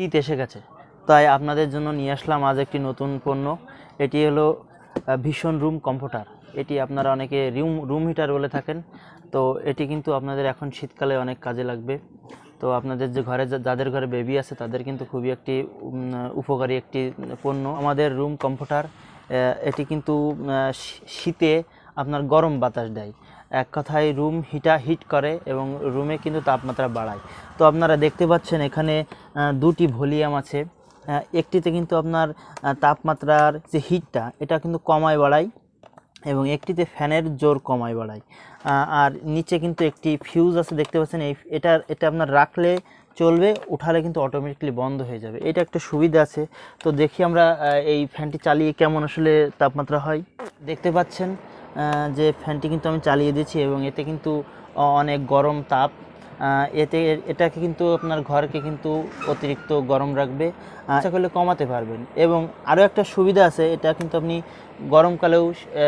শীত এসে গেছে। তাই আপনাদের জন্য নিয়ে আসলাম আজ একটি নতুন পণ্য। এটি হলো ভীষণ রুম কম্ফোর্টার। এটি আপনারা অনেকে রুম রুম হিটার বলে থাকেন। তো এটি কিন্তু আপনাদের এখন শীতকালে অনেক কাজে লাগবে। তো আপনাদের যে ঘরে যাদের ঘরে বেবি আছে, তাদের কিন্তু খুবই একটি উপকারী একটি পণ্য। আমাদের রুম কম্ফোর্টার এটি কিন্তু শীতে আপনার গরম বাতাস দেয়। এক কথায় রুম হিটা হিট করে এবং রুমে কিন্তু তাপমাত্রা বাড়ায়। তো আপনারা দেখতে পাচ্ছেন এখানে দুটি ভলিউম আছে। একটিতে কিন্তু আপনার তাপমাত্রার যে হিটটা, এটা কিন্তু কমায় বাড়ায় এবং একটিতে ফ্যানের জোর কমায় বাড়ায়। আর নিচে কিন্তু একটি ফিউজ আছে, দেখতে পাচ্ছেন এই, এটা এটা আপনার রাখলে চলবে, উঠালে কিন্তু অটোমেটিকলি বন্ধ হয়ে যাবে। এটা একটা সুবিধা আছে। তো দেখি আমরা এই ফ্যানটি চালিয়ে কেমন আসলে তাপমাত্রা হয়। দেখতে পাচ্ছেন যে ফ্যানটি কিন্তু আমি চালিয়ে দিয়েছি এবং এতে কিন্তু অনেক গরম তাপ এতে এটাকে কিন্তু আপনার ঘরকে কিন্তু অতিরিক্ত গরম রাখবে আশা করলে কমাতে পারবেন। এবং আরও একটা সুবিধা আছে, এটা কিন্তু আপনি গরমকালেও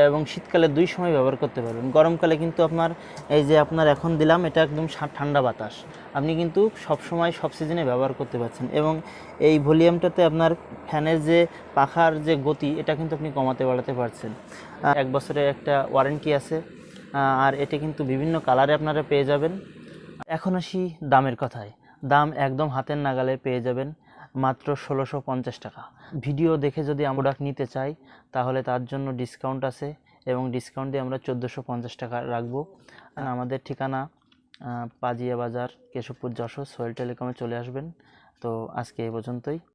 এবং শীতকালে দুই সময় ব্যবহার করতে পারবেন। গরমকালে কিন্তু আপনার, এই যে আপনার এখন দিলাম, এটা একদম ঠান্ডা বাতাস। আপনি কিন্তু সব সময়, সব সিজনে ব্যবহার করতে পারছেন। এবং এই ভলিউমটাতে আপনার ফ্যানের যে পাখার যে গতি, এটা কিন্তু আপনি কমাতে বাড়াতে পারছেন। এক বছরে একটা ওয়ারেন্টি আছে আর এটা কিন্তু বিভিন্ন কালারে আপনারা পেয়ে যাবেন। এখন আসি দামের কথায়। দাম একদম হাতের নাগালে পেয়ে যাবেন মাত্র ষোলোশো পঞ্চাশ টাকা। ভিডিও দেখে যদি আমরা প্রোডাক্ট নিতে চাই, তাহলে তার জন্য ডিসকাউন্ট আছে এবং ডিসকাউন্ট দিয়ে আমরা চোদ্দোশো পঞ্চাশ টাকা রাখব। আমাদের ঠিকানা পাজিয়া বাজার, কেশবপুর যশোর সোয়েল টেলিকমে চলে আসবেন। তো আজকে এই পর্যন্তই।